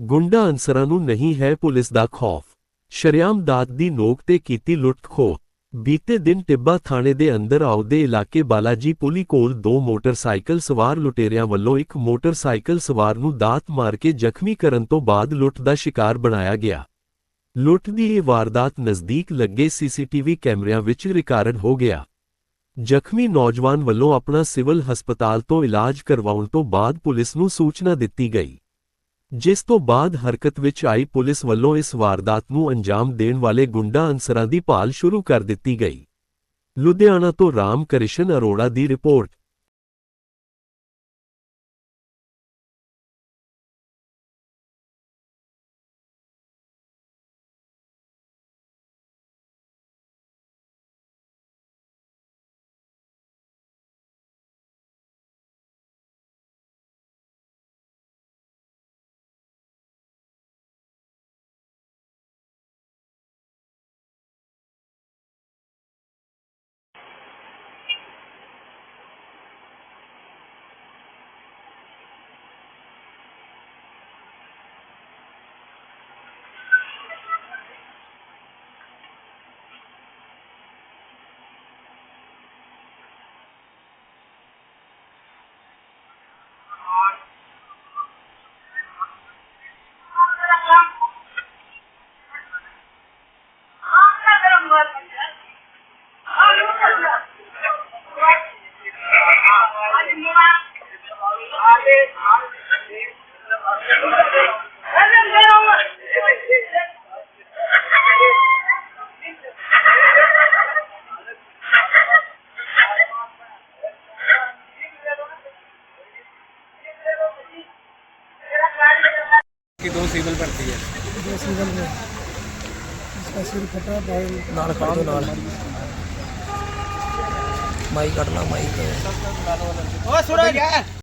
ਗੁੰਡਾ ਅਨਸਰਾਂ ਨੂੰ ਨਹੀਂ ਹੈ ਪੁਲਿਸ ਦਾ ਖੌਫ। ਸ਼ਰਿਆਮ ਦਾਤ ਦੀ ਨੋਕ ਤੇ ਕੀਤੀ ਲੁੱਟ ਖੋਹ। ਬੀਤੇ ਦਿਨ ਟਿੱਬਾ ਥਾਣੇ ਦੇ ਅੰਦਰ ਆਉਦੇ ਇਲਾਕੇ ਬਾਲਾਜੀ ਪੁਲੀ ਕੋਲ ਦੋ ਮੋਟਰਸਾਈਕਲ ਸਵਾਰ ਲੁਟੇਰਿਆਂ ਵੱਲੋਂ ਇੱਕ ਮੋਟਰਸਾਈਕਲ ਸਵਾਰ ਨੂੰ ਦਾਤ ਮਾਰ ਕੇ ਜ਼ਖਮੀ ਕਰਨ ਤੋਂ ਬਾਅਦ ਲੁੱਟ ਦਾ ਸ਼ਿਕਾਰ ਬਣਾਇਆ ਗਿਆ। ਲੁੱਟ ਦੀ ਇਹ ਵਾਰਦਾਤ ਨਜ਼ਦੀਕ ਲੱਗੇ ਸੀਸੀਟੀਵੀ ਕੈਮਰਿਆਂ ਵਿੱਚ ਰਿਕਾਰਡ ਹੋ ਗਿਆ। ਜ਼ਖਮੀ ਨੌਜਵਾਨ ਵੱਲੋਂ ਆਪਣਾ ਸਿਵਲ ਹਸਪਤਾਲ ਤੋਂ ਇਲਾਜ ਕਰਵਾਉਣ ਤੋਂ ਬਾਅਦ ਪੁਲਿਸ ਨੂੰ ਸੂਚਨਾ ਦਿੱਤੀ ਗਈ। ਜਿਸ ਤੋਂ ਬਾਅਦ ਹਰਕਤ ਵਿੱਚ ਆਈ ਪੁਲਿਸ ਵੱਲੋਂ ਇਸ ਵਾਰਦਾਤ ਨੂੰ ਅੰਜਾਮ ਦੇਣ ਵਾਲੇ ਗੁੰਡਾ ਅਨਸਰਾਂ ਦੀ ਭਾਲ ਸ਼ੁਰੂ ਕਰ ਦਿੱਤੀ ਗਈ। ਲੁਧਿਆਣਾ ਤੋਂ ਰਾਮ ਕ੍ਰਿਸ਼ਨ ਅਰੋੜਾ ਦੀ ਰਿਪੋਰਟ। कि दो सिविल भर्ती है? दो सिविल में इसका सिर फटा भाई नाल काट नाल। माइक काटना माइक। ओ सूरज